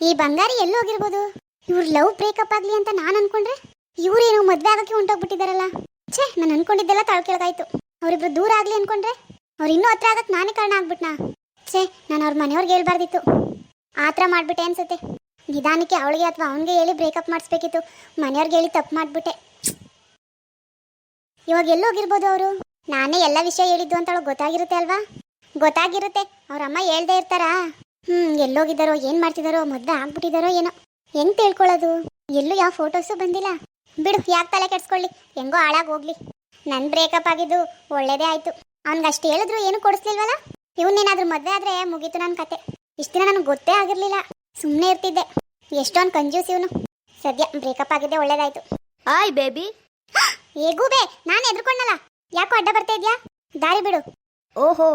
ಈ ಬಂಗಾರಿ ಎಲ್ಲಿ ಹೋಗಿರ್ಬೋದು ಇವ್ರ ಲವ್ ಬ್ರೇಕಪ್ ಆಗ್ಲಿ ಅಂತ ನಾನು ಅನ್ಕೊಂಡ್ರೆ ಇವ್ರೇನೋ ಮದ್ವೆ ಆಗಕ್ಕೆ ಹೊಂಟೋಗ್ಬಿಟ್ಟಿದಾರಲ್ಲ. ಛೇ, ನಾನು ಅನ್ಕೊಂಡಿದ್ದೆಲ್ಲ ತಾಳ್ಕೆಳಗಾಯ್ತು. ಅವ್ರಿಬ್ರು ದೂರ ಆಗ್ಲಿ ಅನ್ಕೊಂಡ್ರೆ ಅವ್ರು ಇನ್ನೂ ಹತ್ರ ಆಗಕ್ಕೆ ನಾನೇ ಕಾರಣ ಆಗ್ಬಿಟ್ನಾ? ಛೇ, ನಾನು ಅವ್ರ ಮನೆಯವ್ರಿಗೆ ಹೇಳ್ಬಾರ್ದಿತ್ತು. ಆ ಥರ ಮಾಡ್ಬಿಟ್ಟೆ ಅನ್ಸುತ್ತೆ. ನಿಧಾನಕ್ಕೆ ಅವಳಿಗೆ ಅಥವಾ ಅವನಿಗೆ ಹೇಳಿ ಬ್ರೇಕಪ್ ಮಾಡಿಸ್ಬೇಕಿತ್ತು. ಮನೆಯವ್ರಿಗೆ ಹೇಳಿ ತಪ್ಪು ಮಾಡಿಬಿಟ್ಟೆ. ಇವಾಗ ಎಲ್ಲಿ ಹೋಗಿರ್ಬೋದು ಅವರು? ನಾನೇ ಎಲ್ಲ ವಿಷಯ ಹೇಳಿದ್ದು ಅಂತ ಅವಳಿಗೆ ಗೊತ್ತಾಗಿರುತ್ತೆ ಅಲ್ವಾ? ಗೊತ್ತಾಗಿರುತ್ತೆ. ಅವ್ರ ಅಮ್ಮ ಹೇಳ್ದೆ ಇರ್ತಾರಾ? ಹ್ಮ್ ಎಲ್ಲೋಗಿದ್ದಾರೋ ಏನ್ ಮಾಡ್ತಿದಾರೋ ಮದ್ದ ಆಗ್ಬಿಟ್ಟಿದಾರೋ ಏನೋ. ಹೆಂಗ್ ತಿಳ್ಕೊಳ್ಳೋದು? ಎಲ್ಲೂ ಯಾವ ಫೋಟೋಸು ಬಂದಿಲ್ಲ. ಬಿಡು ಯಾಕೆ ತಲೆ ಕೆಡ್ಸ್ಕೊಳ್ಳಿ? ಹೆಂಗೋ ಹಾಳಾಗಿ ಹೋಗ್ಲಿ. ನನ್ ಬ್ರೇಕಪ್ ಆಗಿದ್ದು ಒಳ್ಳೇದೇ ಆಯ್ತು. ಅವ್ನ್ಗೆ ಅಷ್ಟು ಹೇಳಿದ್ರು ಏನು ಕೊಡಿಸ್ಲಿಲ್ವಲ್ಲ? ಇವನ್ನೇನಾದ್ರೂ ಮದ್ವೆ ಆದ್ರೆ ಮುಗೀತು ನನ್ನ ಕತೆ. ಇಷ್ಟು ದಿನ ನನಗೆ ಗೊತ್ತೇ ಆಗಿರ್ಲಿಲ್ಲ. ಸುಮ್ಮನೆ ಇರ್ತಿದ್ದೆ. ಎಷ್ಟೊಂದು ಕಂಜೂಸ್ ಇವನು. ಸದ್ಯ ಬ್ರೇಕಪ್ ಆಗಿದ್ದೆ ಒಳ್ಳೇದಾಯ್ತು. ಹಾಯ್ ಬೇಬಿ ಹೇಗೂ ಬೇ ನಾನು ಎದ್ರುಕೊಂಡಲ್ಲ ಯಾಕೋ ಅಡ್ಡ ಬರ್ತಾ ಇದ್ಯಾ? ದಾರಿ ಬಿಡು. ಓಹೋ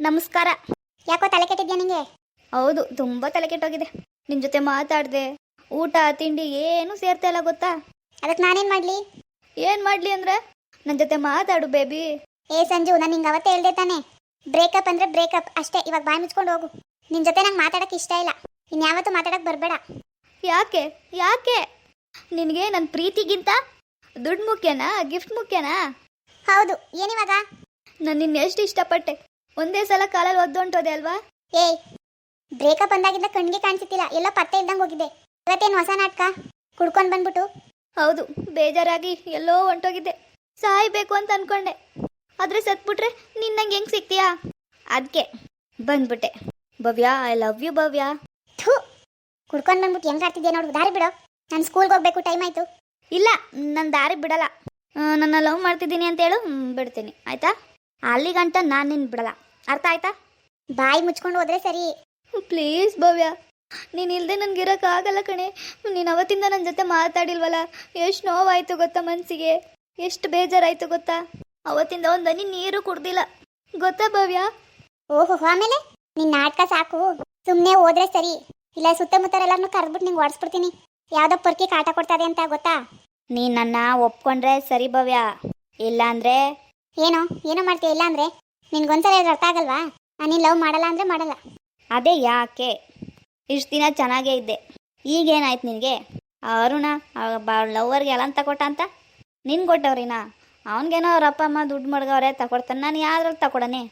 ನಮಸ್ಕಾರ. ಯಾಕೋ ತಲೆ ಕೆಟ್ಟಿದ್ಯಾ ನಿಂಗೆ? ಹೌದು ತುಂಬಾ ತಲೆ ಕೆಟ್ಟೋಗಿದೆ. ನಿನ್ನ ಜೊತೆ ಮಾತಾಡ್ದೆ ಊಟ ತಿಂಡಿ ಏನು ಸೇರ್ತಾ ಇಲ್ಲ ಗೊತ್ತಾ? ಅದಕ್ಕೆ ನಾನೇನ್ ಮಾಡ್ಲಿ? ಏನ್ ಮಾಡ್ಲಿ ಅಂದ್ರೆ ನನ್ ಜೊತೆ ಮಾತಾಡು ಬೇಬಿ. ಏ ಸಂಜು ನಾನು ನಿಂಗೆ ಅವತ್ತೇ ಹೇಳ್ದೆ ತಾನೆ. ಬ್ರೇಕಪ್ ಅಂದ್ರೆ ಬ್ರೇಕಪ್ ಅಷ್ಟೇ ಇವಾಗ ಬಾಯಿ ಮುಚ್ಕೊಂಡು ಹೋಗು. ನಿನ್ ಜೊತೆ ನಂಗೆ ಮಾತಾಡಕ್ ಇಷ್ಟ ಇಲ್ಲ. ಇನ್ಯಾವತ್ತೂ ಮಾತಾಡಕ್ ಬರಬೇಡ. ಯಾಕೆ? ಯಾಕೆ? ನಿನಗೆ ನನ್ನ ಪ್ರೀತಿಗಿಂತ ದುಡ್ಡು ಮುಖ್ಯನಾ ಗಿಫ್ಟ್ ಮುಖ್ಯನಾ? ಹೌದು ಏನಿವಾಗ ನಾನು ನಿನ್ನ ಎಷ್ಟು ಇಷ್ಟಪಟ್ಟೆ. ಒಂದೇ ಸಲ ಕಾಲಲ್ಲಿ ಒದ್ದೊಂಟೋದೆ ಅಲ್ವಾ? ಏಯ್ ಬ್ರೇಕಪ್ ಬಂದಾಗಿಂದ ಕಣ್ಣಿಗೆ ಕಾಣಿಸುತ್ತಿಲ್ಲ ಎಲ್ಲ ಪತ್ತೆ ಇಲ್ದಂಗೆ ಹೋಗಿದೆ. ಇವತ್ತೇನು ಹೊಸ ನಾಟಕ? ಕುಡ್ಕೊಂಡು ಬಂದ್ಬಿಟ್ಟು ಹೌದು ಬೇಜಾರಾಗಿ ಎಲ್ಲೋ ಹೊಂಟೋಗಿದ್ದೆ ಸಾಯ್ಬೇಕು ಅಂತ ಅನ್ಕೊಂಡೆ. ಆದ್ರೆ ಸತ್ಬಿಟ್ರೆ ನಿನ್ನಂಗೆ ಹೆಂಗ್ ಸಿಗ್ತೀಯಾ ಅದಕ್ಕೆ ಬಂದ್ಬಿಟ್ಟೆ. Bhavya I love you Bhavya. ಥೂ! ಕುಡ್ಕೊಂಡು ಬಂದ್ಬಿಟ್ಟು ಹೆಂಗ್ ಆಡ್ತಿದ್ಯಾ ನೋಡು ದಾರಿ ಬಿಡು. ನಾನು ಸ್ಕೂಲ್ಗೆ ಹೋಗ್ಬೇಕು ಟೈಮ್ ಆಯ್ತು. ಇಲ್ಲ ನನ್ನ ದಾರಿ ಬಿಡಲ್ಲ. ಆ, ನನ್ನ ಲವ್ ಮಾಡ್ತಿದ್ದೀನಿ ಅಂತ ಹೇಳು ಬಿಡ್ತೀನಿ. ಆಯ್ತಾ? ಅಲ್ಲಿಗಂಟ ನಾನು ನಿನ್ ಬಿಡಲ್ಲ. ಅರ್ಥ ಆಯ್ತಾ? ಬಾಯಿ ಮುಚ್ಕೊಂಡು ಹೋದ್ರೆ ಸರಿ. ಪ್ಲೀಸ್ ಭವ್ಯ ನೀನು ಇಲ್ಲದೆ ನನ್ಗೆ ಇರೋಕ್ಕಾಗಲ್ಲ ಕಣೆ. ನೀನು ಅವತ್ತಿಂದ ನನ್ನ ಜೊತೆ ಮಾತಾಡಿಲ್ವಲ್ಲ ಎಷ್ಟು ನೋವಾಯ್ತು ಗೊತ್ತಾ ಮನಸ್ಸಿಗೆ ಎಷ್ಟು ಬೇಜಾರಾಯ್ತು ಗೊತ್ತಾ? ಅವತ್ತಿಂದ ಒಂದು ಹನಿ ನೀರು ಕುಡ್ದಿಲ್ಲ. ಗೊತ್ತಾ ಭವ್ಯ? ಓಹೋ ಆಮೇಲೆ? ನಿನ್ ನಾಟಕ ಸಾಕು. ಸುಮ್ಮನೆ ಹೋದ್ರೆ ಸರಿ. ಇಲ್ಲ ಸುತ್ತಮುತ್ತರೆಲ್ಲರನ್ನು ಕರೆದ್ಬಿಟ್ಟು ನಿಂಗೆ ಓಡಿಸ್ಬಿಡ್ತೀನಿ ಯಾವ್ದೋ ಪರ್ಕಿ ಕಾಟ ಕೊಡ್ತದೆ ಅಂತ ಗೊತ್ತಾ? ನೀನು ನನ್ನ ಒಪ್ಕೊಂಡ್ರೆ ಸರಿ ಭವ್ಯ. ಇಲ್ಲ ಅಂದ್ರೆ ಏನೋ ಏನೋ ಮಾಡ್ತೀಯ ಇಲ್ಲ ಅಂದ್ರೆ ನಿನ್ಗೊಂದ್ಸಲ ಅರ್ಥ ಆಗಲ್ವಾ? ನೀನು ಲವ್ ಮಾಡಲ್ಲ ಅಂದ್ರೆ ಮಾಡಲ್ಲ. ಅದೇ ಯಾಕೆ? ಇಷ್ಟು ದಿನ ಚೆನ್ನಾಗೇ ಇದ್ದೆ. ಈಗೇನಾಯ್ತು ನಿನಗೆ? ಅರುಣ ಲವ್ವರ್ಗೆ ಎಲ್ಲ ತಗೊಟ್ಟ ಅಂತ? ನಿನ್ಗೆ ಕೊಟ್ಟವ್ರಿನ? ಅವನಿಗೇನೋ ಅವ್ರ ಅಪ್ಪ, ಅಮ್ಮ ದುಡ್ಡು ಮಡ್ಗವ್ರೆ ತಗೊಡ್ತಾನೆ ನಾನು ಯಾವ್ದ್ರಲ್ಲಿ ತಗೊಡನೆ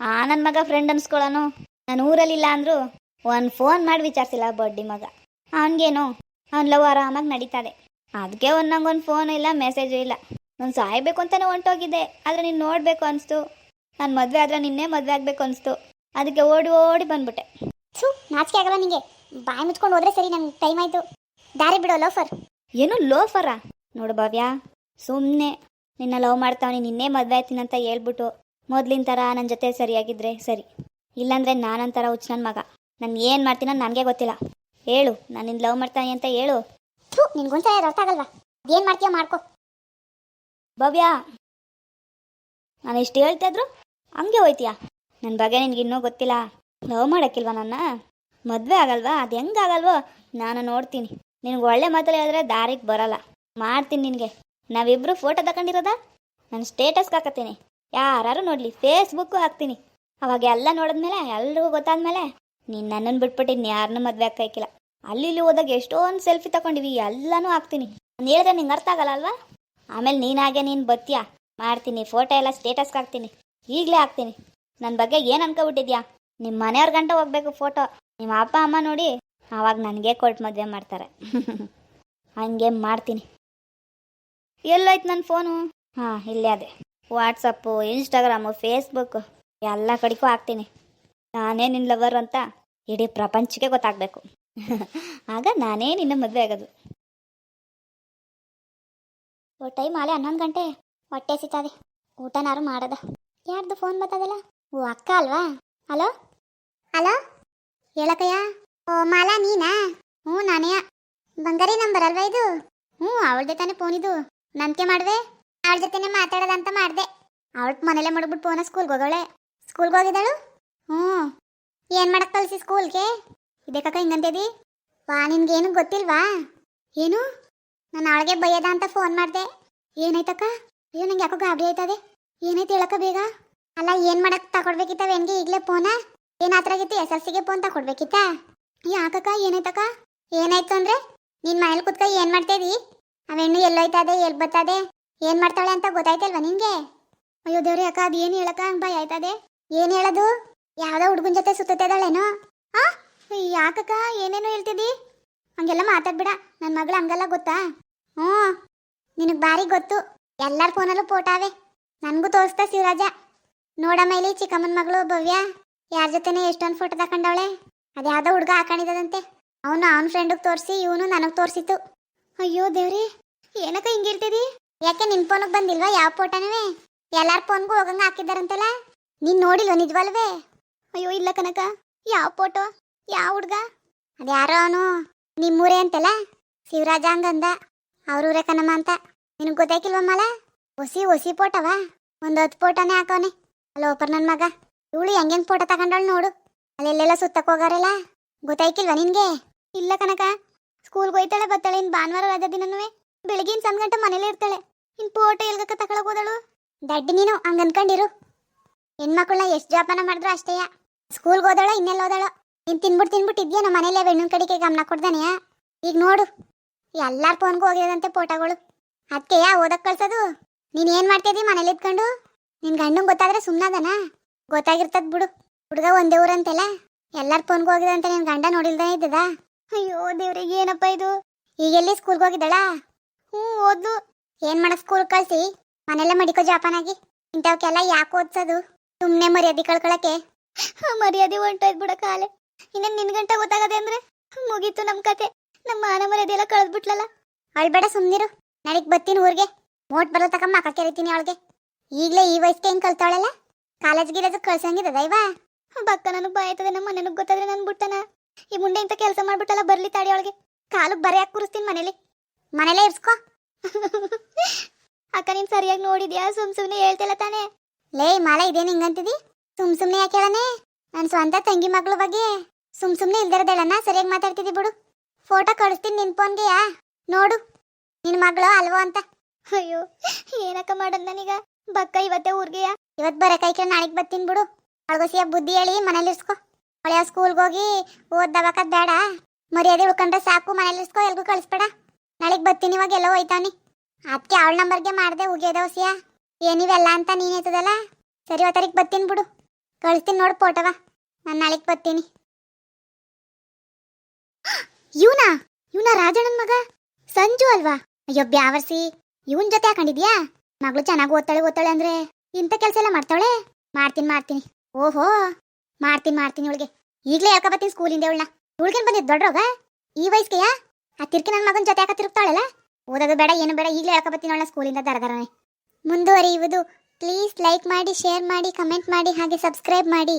ಆ ನನ್ನ ಮಗ ಫ್ರೆಂಡ್ ಅನ್ಸ್ಕೊಳ್ಳೋನು ನಾನು ಊರಲ್ಲಿಲ್ಲ ಅಂದ್ರು ಒಂದು ಫೋನ್ ಮಾಡಿ ವಿಚಾರಿಸಿಲ್ಲ ಬಡ್ಡಿ ಮಗ. ಅವನಿಗೇನು? ಅವ್ನು ಲವ್ ಆರಾಮಾಗಿ ನಡೀತದೆ. ಅದಕ್ಕೆ ಒಂದು ನಂಗೊಂದು ಫೋನ್ ಇಲ್ಲ ಮೆಸೇಜು ಇಲ್ಲ. ನಾನು ಸಾಯ್ಬೇಕು ಅಂತಲೇ ಹೊಂಟೋಗಿದ್ದೆ. ಆದರೆ ನೀನು ನೋಡಬೇಕು ಅನಿಸ್ತು. ನಾನು ಮದುವೆ ಆದರೆ ನಿನ್ನೆ ಮದುವೆ ಆಗಬೇಕು ಅನಿಸ್ತು. ಅದಕ್ಕೆ ಓಡಿ ಓಡಿ ಬಂದ್ಬಿಟ್ಟೆ. ಸು ನಾಚಿಕೆ ಆಗಲ್ಲ ನಿಂಗೆ? ಬಾಯಿ ಮುಚ್ಕೊಂಡು ಹೋದ್ರೆ ಸರಿ ನಂಗೆ ಟೈಮ್ ಆಯಿತು. ದಾರಿ ಬಿಡೋ ಲೋಫರ್. ಏನು ಲೋಫರ? ನೋಡು ಭವ್ಯ ಸುಮ್ಮನೆ ನಿನ್ನ ಲವ್ ಮಾಡ್ತಾವನಿ ನಿನ್ನೆ ಮದುವೆ ಆಯ್ತೀನಿ ಅಂತ ಹೇಳ್ಬಿಟ್ಟು ಮೊದ್ಲಿನ ಥರ ನನ್ನ ಜೊತೆ ಸರಿಯಾಗಿದ್ರೆ ಸರಿ. ಇಲ್ಲಾಂದ್ರೆ ನಾನಂತರ ಹುಚ್ಚು ನನ್ನ ಮಗ. ನಾನು ಏನು ಮಾಡ್ತೀನ ನನಗೆ ಗೊತ್ತಿಲ್ಲ. ಹೇಳು ನಾನು ನಿನ್ನ ಲವ್ ಮಾಡ್ತಾನೆ ಅಂತ ಹೇಳು. ಥೂ ನಿನ್ಗೊಂದ್ಸಲ ಅರ್ಥ ಆಗಲ್ವಾ? ಏನು ಮಾಡ್ತೀಯ ಮಾಡ್ಕೋ. ಭವ್ಯ ನಾನು ಇಷ್ಟು ಹೇಳ್ತಾ ಇದ್ರು ಹಂಗೆ ಹೋಯ್ತೀಯಾ? ನನ್ನ ಬಗ್ಗೆ ನಿನ್ಗೆ ಇನ್ನೂ ಗೊತ್ತಿಲ್ಲ. ಲವ್ ಮಾಡೋಕ್ಕಿಲ್ವಾ ನನ್ನ? ಮದುವೆ ಆಗಲ್ವಾ? ಅದು ಹೆಂಗಾಗಲ್ವೋ ನಾನು ನೋಡ್ತೀನಿ. ನಿನಗೆ ಒಳ್ಳೆ ಮಾತಲ್ಲಿ ಹೇಳಿದ್ರೆ ದಾರಿಗೆ ಬರಲ್ಲ. ಮಾಡ್ತೀನಿ ನಿನಗೆ. ನಾವಿಬ್ರು ಫೋಟೋ ತಗೊಂಡಿರೋದ? ನಾನು ಸ್ಟೇಟಸ್ಗೆ ಹಾಕತ್ತೀನಿ. ಯಾರು ನೋಡಲಿ ಫೇಸ್ಬುಕ್ಕು ಹಾಕ್ತೀನಿ. ಅವಾಗ ಎಲ್ಲ ನೋಡಿದ್ಮೇಲೆ, ಎಲ್ರಿಗೂ ಗೊತ್ತಾದ್ಮೇಲೆ, ನೀನು ನನ್ನನ್ನು ಬಿಟ್ಬಿಟ್ಟು ಯಾರನ್ನೂ ಮದುವೆ ಹಾಕಿಲ್ಲ ಅಲ್ಲಿ ಇಲ್ಲಿ ಹೋದಾಗ ಎಷ್ಟೊಂದು ಸೆಲ್ಫಿ ತಗೊಂಡಿವಿ, ಎಲ್ಲನೂ ಹಾಕ್ತೀನಿ. ನಾನು ಹೇಳಿದ್ರೆ ನಿಂಗೆ ಅರ್ಥ ಆಗಲ್ಲ ಅಲ್ವಾ? ಆಮೇಲೆ ನೀನಾಗೆ ನೀನು ಬತ್ತೀಯಾ. ಮಾಡ್ತೀನಿ ಫೋಟೋ ಎಲ್ಲ ಸ್ಟೇಟಸ್ಗೆ ಹಾಕ್ತೀನಿ. ಈಗಲೇ ಹಾಕ್ತೀನಿ. ನನ್ನ ಬಗ್ಗೆ ಏನು ಅನ್ಕೊಬಿಟ್ಟಿದ್ಯಾ? ನಿಮ್ಮ ಮನೆಯವ್ರ ಗಂಟ ಹೋಗ್ಬೇಕು ಫೋಟೋ ನಿಮ್ಮ ಅಪ್ಪ, ಅಮ್ಮ ನೋಡಿ ಆವಾಗ ನನಗೆ ಕೊಟ್ಟು ಮದುವೆ ಮಾಡ್ತಾರೆ. ಹಂಗೆ ಮಾಡ್ತೀನಿ. ಎಲ್ಲೋಯ್ತು ನನ್ನ ಫೋನು ಹಾಂ, ಇಲ್ಲೇ ಅದೇ. ವಾಟ್ಸಪ್ಪು ಇನ್ಸ್ಟಾಗ್ರಾಮು ಫೇಸ್ಬುಕ್ಕು ಎಲ್ಲ ಕಡೆಗೂ ಹಾಕ್ತೀನಿ. ನಾನೇ ನಿನ್ನ ಲವರ್ ಅಂತ ಇಡೀ ಪ್ರಪಂಚಕ್ಕೆ ಗೊತ್ತಾಗಬೇಕು. ಆಗ ನಾನೇ ನಿನ್ನ ಮದುವೆ ಆಗೋದು. ಓ, ಟೈಮ್ ಆಲೆ ಹನ್ನೊಂದು ಗಂಟೆ. ಹೊಟ್ಟೆ ಸಿಗ್ತದೆ ಊಟನಾರು ಮಾಡದ. ಯಾರ್ದು ಫೋನ್ ಬರ್ತದಲ್ಲ ಓ, ಅಕ್ಕ ಅಲ್ವಾ? ಹಲೋ? ಹಲೋ? ಹೇಳಕ್ಕಯ್ಯ? ಓ, ಮಾಲಾ, ನೀನಾ? ಹ್ಞೂ ನಾನೇ ಬಂಗಾರಿ ನಂಬರ್ ಅಲ್ವಾ ಇದು? ಹ್ಞೂ, ಅವಳ ತಾನೇ ಫೋನ್ ಇದು. ನಂಬಿಕೆ ಮಾಡಿದೆ ಅವಳ ಜೊತೆನೆ ಮಾತಾಡೋದಂತ ಮಾಡಿದೆ. ಅವಳ ಮನೇಲೆ ಮಾಡ್ಬಿಟ್ಟು ಫೋನ ಸ್ಕೂಲ್ಗೆ ಹೋಗವಳೆ. ಸ್ಕೂಲ್ಗೆ ಹೋಗಿದ್ದಾಳು? ಹ್ಞೂ. ಏನು ಮಾಡಕ್ಕೆ ಕಳಿಸಿ ಸ್ಕೂಲ್ಗೆ ಇದೇ ಕಕ್ಕ ಹಿಂಗಂತೇದಿ ವಾ, ನಿನ್ಗೇನು ಗೊತ್ತಿಲ್ವಾ? ಏನು? ನಾನು ಅವಳಿಗೆ ಬೈಯದ ಅಂತ ಫೋನ್ ಮಾಡಿದೆ. ಏನಾಯ್ತಕ್ಕ? ಅಯ್ಯೋ, ನಂಗೆ ಯಾಕೋ ಗಾಬರಿ ಆಯ್ತದೆ. ಏನಾಯ್ತು ಮಾಡಕ್ ಈಗಲೇ ಫೋನ? ಏನ್ ಆತರ ಆಗಿತ್ತು? ಎಸ್ ಎಲ್ ಸಿಗೆ ಫೋನ್ ತಕೊಡ್ಬೇಕಿತ್ತ? ಯಾಕಕ್ಕ ಏನಾಯ್ತಕ್ಕ? ಏನಾಯ್ತು ಅಂದ್ರೆ? ನಿನ್ ಮನೇಲಿ ಕುತ್ಕ, ಏನ್ ಮಾಡ್ತೇದಿ ಅವೆಣ್ಣು ಎಲ್ಲೋಯ್ತದೆ ಎಲ್ ಬರ್ತದೆ? ಏನ್ ಮಾಡ್ತಾಳೆ ಅಂತ ಗೊತ್ತಾಯ್ತಲ್ವಾ ನಿಂಗೆ? ಅಯ್ಯೋ ದೇವ್ರಿ, ಅಕ್ಕ ಅದು ಏನ್ ಹೇಳಕ್ಕ? ಹಂಗ್ ಭಯ ಆಯ್ತದೆ. ಏನ್ ಹೇಳೋದು? ಯಾವ್ದೋ ಹುಡುಗನ ಜೊತೆ ಸುತ್ತಿದ್ದಾಳೇನೋ ಆ? ಯಾಕಕ್ಕ? ಏನೇನೋ ಹೇಳ್ತಿದ್ದಿ? ಹಂಗೆಲ್ಲ ಮಾತಾಡ್ಬಿಡ. ನನ್ನ ಮಗಳು ಹಂಗಲ್ಲ ಗೊತ್ತಾ? ಹ್ಞೂ. ನಿನಗೆ ಭಾರಿ ಗೊತ್ತು. ಎಲ್ಲರ ಫೋನಲ್ಲೂ ಫೋಟಾವೆ. ನನಗೂ ತೋರಿಸ್ತಾ ಶಿವರಾಜ. ನೋಡಮ್ಮ ಇಲ್ಲಿ ಚಿಕ್ಕಮ್ಮನ ಮಗಳು ಭವ್ಯ. ಯಾರ ಜೊತೆನೇ ಎಷ್ಟೊಂದು ಫೋಟೋ ತಕೊಂಡವಳೆ ಅದ್ಯಾವುದೋ ಹುಡುಗ ಹಾಕೊಂಡಿದ್ದದಂತೆ ಅವನು ಅವನ ಫ್ರೆಂಡಿಗೆ ತೋರಿಸಿ, ಇವನು ನನಗೆ ತೋರಿಸಿತ್ತು. ಅಯ್ಯೋ ದೇವ್ರಿ, ಏನಕ್ಕ ಹಿಂಗಿರ್ತಿದಿ? ಯಾಕೆ ನಿನ್ ಫೋನಿಗೆ ಬಂದಿಲ್ವಾ? ಯಾವ ಫೋಟೋನವೇ ಎಲ್ಲಾರ ಫೋನ್ಗೂ ಹೋಗಂಗ ಹಾಕಿದ್ದಾರಂತಲ್ಲ? ನೀನ್ ನೋಡಿಲ್ವ ನಿಜವಲ್ವೇ? ಅಯ್ಯೋ ಇಲ್ಲ ಕನಕ, ಯಾವ ಫೋಟೋ ಯಾವ ಹುಡ್ಗ? ಅದ್ಯಾರೋ ಅವನು? ನಿಮ್ಮೂರೇ ಅಂತಲ್ಲ? ಶಿವರಾಜ ಹಂಗಂದ. ಅವ್ರೂರೇ ಕನಮ್ಮ ಅಂತ. ನಿನಗೆ ಗೊತ್ತಾಯ್ಕಿಲ್ವಮ್ಮಲ? ಹೊಸಿ ಹೊಸಿ ಫೋಟೋವಾ ಒಂದು ಹತ್ತು ಫೋಟೋನೇ ಹಾಕವನೆ. ಅಲ್ಲ ಓಪರ್ ನನ್ನ ಮಗ. ಇವಳು ಹೆಂಗೆಂಗ್ ಫೋಟೋ ತಗೊಂಡಳು ನೋಡು. ಅಲ್ಲೆಲ್ಲೆಲ್ಲ ಸುತ್ತಕ್ಕೆ ಹೋಗಾರಲ್ಲ? ಗೊತ್ತಾಯ್ಕಿಲ್ವಾ ನಿನಗೆ? ಇಲ್ಲ ಕನಕ. ಸ್ಕೂಲ್ಗೆ ಹೋಯ್ತಾಳೆ, ಬರ್ತಾಳೆ. ಇನ್ ಭಾನುವಾರ ರಜಾ ದಿನನುವೆ. ಬೆಳಿಗಿನ ಸಂದ್ ಗಂಟೆ ಮನೇಲೇ ಇರ್ತಾಳೆ. ಇನ್ ಫೋಟೋ ಎಲ್ಗಕ್ಕ ತಗೊಳಕ್ ಹೋದಳು? ದಡ್ಡಿ ನೀನು, ಹಂಗ ಅನ್ಕೊಂಡಿರು. ಹೆಣ್ಮಕ್ಳನ್ನ ಎಷ್ಟು ಜೋಪಾನ ಮಾಡಿದ್ರು ಅಷ್ಟೇಯ ಸ್ಕೂಲ್ಗೆ ಹೋದಳ ಇನ್ನೆಲ್ಲ ಹೋದಳು? ನೀನ್ ತಿನ್ಬಿಟ್ಟು ತಿನ್ಬಿಟ್ಟು ಇದ್ಯಾ ನಮ್ಮ ಮನೇಲೆ? ಬೆಣ್ಣು ಕಡೆಗೆ ಗಮನ ಕೊಡ್ದಾನೆಯಾ ಈಗ ನೋಡು. ಎಲ್ಲಾರ ಫೋನ್ಗೂ ಹೋಗಿರೋದಂತೆ ಫೋಟೋಗಳು ಅದಕ್ಕೆಯಾ ಓದಕ್ ಕಳ್ಸೋದು? ನೀನ್ ಏನು ಮಾಡ್ತಿದ್ದಿ ಮನೇಲಿ ಇದ್ಕೊಂಡು? ನಿನ್ ಗಂಡಂಗ್ ಗೊತ್ತಾದ್ರೆ ಸುಮ್ನಾದನ ಗೊತ್ತಾಗಿರ್ತದ ಬಿಡು. ಹುಡುಗ ಒಂದೇ ಊರಂತೆಲ್ಲ. ಎಲ್ಲಾರ ಹೋಗಿದ ಅಂತ ನಿನ್ ಗಂಡ ನೋಡಿಲ್ದೇ ಇದ್ದದ? ಅಯ್ಯೋ ದೇವ್ರಿಗೆ ಏನಪ್ಪ ಇದು? ಈಗ ಎಲ್ಲಿ ಸ್ಕೂಲ್ಗೆ ಹೋಗಿದ್ದಾಳ? ಹ್ಞೂ ಓದ್ಲು ಏನ್ ಮಾಡ ಸ್ಕೂಲ್ ಕಳ್ಸಿ? ಮನೆಲ್ಲ ಮಡಿಕೋ ಜೋಪಾನಾಗಿ ಇಂಥವಕ್ಕೆಲ್ಲ ಯಾಕೆ ಓದ್ಸೋದು? ಸುಮ್ಮನೆ ಮರ್ಯಾದೆ ಕಳ್ಕೊಳಕ್ಕೆ. ಮರ್ಯಾದೆ ಹೊಂಟೋಯ್ತು ಬಿಡ ಕಾಲೆ. ಇನ್ನ ನಿನ್ ಗಂಟ ಗೊತ್ತಾಗದೆ ಅಂದ್ರೆ ಮುಗೀತು ನಮ್ ಕತೆ. ನಮ್ಮ ಮಾನ ಮರ್ಯಾದೆ ಎಲ್ಲ ಕಳೆದ್ಬಿಟ್ಲಲ್ಲ ಅಳ್ಬೇಡ ಸುಮ್ಮನಿರು ನಡಿಗ್ ಬತ್ತೀನಿ ಊರಿಗೆ. ಮೋಟ್ ಬರೋ ತಕ ಮಕ್ಕ ಕೆರಿತೀನಿ ಅವಳಿಗೆ. ಈಗಲೇ ಈ ವಯಸ್ಸಿಗೆ ಹೆಂಗ್ ಕಲ್ತಾಳಲ್ಲ? ಕಾಲೇಜ್ ಗಿಲೇಜ್ ಕಳ್ಸಂಗಿದ ಇವಾ? ಬಕ್ಕ ನನಗೆ ಭಯ ಆಯ್ತದೆ ನಮ್ಮ ಮನೆನಗ್ ಗೊತ್ತಾದ್ರೆ ನನ್ ಬಿಟ್ಟನ. ಈ ಮುಂದೆ ಇಂಥ ಕೆಲಸ ಮಾಡ್ಬಿಟ್ಟಲ್ಲ ಬರ್ಲಿ ತಾಡಿ ಅವಳಿಗೆ. ಕಾಲು ಬರೆ ಹಾಕಿ ಕೂರಿಸ್ತೀನಿ ಮನೇಲಿ. ಮನೇಲೇ ಇರ್ಸ್ಕೊ. ಅಕ್ಕ ನೀನ್ ಸರಿಯಾಗಿ ನೋಡಿದ್ಯಾ? ಸುಮ್ ಸುಮ್ನೆ ಹೇಳ್ತಿಲ್ಲ ತಾನೆ. ಲೇ ಮಾಲ ಇದೇನು ಹಿಂಗಂತಿದಿ ಸುಮ್ ಸುಮ್ನೆ ಯಾಕೆ ಹೇಳನೆ? ನನ್ನ ಸ್ವಂತ ತಂಗಿ ಮಗಳ ಬಗ್ಗೆ ಸುಮ್ ಸುಮ್ನೆ ಇಲ್ದಿರದೇಳನ್ನ ಸರಿಯಾಗಿ ಮಾತಾಡ್ತಿದಿ ಬಿಡು. ಫೋಟೋ ಕಳಿಸ್ತೀನಿ ನಿನ್ ಫೋನ್ಗೆಯಾ ನೋಡು. ನಿನ್ ಮಗಳು ಅಲ್ವೋ ಅಂತ. ಅಯ್ಯೋ ಏನಕ್ಕ ಮಾಡೋದ್ ನನಗ? ಬಕ್ಕ, ಇವತ್ತೇ ಊರ್ಗೆ ಇವತ್ ಬರಕೈಕ ನಾಳೆಗ್ ಬರ್ತೀನಿ ಬಿಡು. ಅಳಗೋಸಿಯ ಬುದ್ಧಿ ಹೇಳಿ ಮನೇಲಿ ಇಸ್ಕೋ ಒಳ್ಳೆಯ ಸ್ಕೂಲ್ಗೆ ಹೋಗಿ ಓದ್ದಬೇಕದ್ ಬೇಡ. ಮರ್ಯಾದೆ ಉಳ್ಕೊಂಡ್ರೆ ಸಾಕು, ಮನೇಲಿ ಇಸ್ಕೋ ಎಲ್ಗೂ ಕಳಿಸ್ಬೇಡ. ನಾಳೆಗ್ ಬರ್ತೀನಿ ಇವಾಗ ಎಲ್ಲೋ ಹೋಯ್ತಾನೆ. ಅದಕ್ಕೆ ಅವಳ ನಂಬರ್ಗೆ ಮಾಡ್ದೆ ಉಗಿಯೋದವಸಿಯ ಏನಿವೆಲ್ಲ ಅಂತ ನೀನ್ ಎತ್ತದಲ್ಲ ಸರಿ ಒತ್ತರಿಗೆ ಬರ್ತೀನಿ ಬಿಡು. ಕಳಿಸ್ತೀನಿ ನೋಡು ಫೋಟೋವ ನಾನು ನಾಳೆಗ್ ಬರ್ತೀನಿ ಇವನಾ? ಇವನ ರಾಜಣ್ಣನ ಮಗ? ಸಂಜು ಅಲ್ವಾ? ಅಯ್ಯೋ, ಬ್ಯಾವರ್ಸಿ. ಇವನ್ ಜೊತೆ ಹಾಕೊಂಡಿದ್ಯಾ? ಮಗಳು ಚೆನ್ನಾಗಿ ಓದ್ತಾಳೆ ಓದ್ತಾಳೆ ಅಂದ್ರೆ ಇಂಥ ಕೆಲಸ ಎಲ್ಲ ಮಾಡ್ತಾಳೆ ಮಾಡ್ತೀನಿ ಮಾಡ್ತೀನಿ. ಓಹೋ, ಮಾಡ್ತೀನಿ ಮಾಡ್ತೀನಿ ಇವಳಿಗೆ. ಈಗಲೇ ಬರ್ತೀನಿ ಸ್ಕೂಲಿಂದ ಇವಳನ್ನ. ಇವಳಿಗೇನು ಬಂದಿದ್ದು ದೊಡ್ಡರೋಗ ಈ ವಯಸ್ಸಿಗೆಯಾ ಆ ತಿರ್ಕಿ ನನ್ನ ಮಗನ ಜೊತೆ ಯಾಕೆ ತಿರುಗ್ತಾಳಲ್ಲ? ಓದೋದು ಬೇಡ, ಏನು ಬೇಡ, ಈಗಲೇ ಯಾಕೆ ಬರ್ತೀನಿ ಅವಳನ್ನ ಸ್ಕೂಲಿಂದ ದರದರನೆ ಮುಂದುವರಿಯುವುದು ಪ್ಲೀಸ್ ಲೈಕ್ ಮಾಡಿ ಶೇರ್ ಮಾಡಿ ಕಮೆಂಟ್ ಮಾಡಿ, ಹಾಗೆ ಸಬ್ಸ್ಕ್ರೈಬ್ ಮಾಡಿ.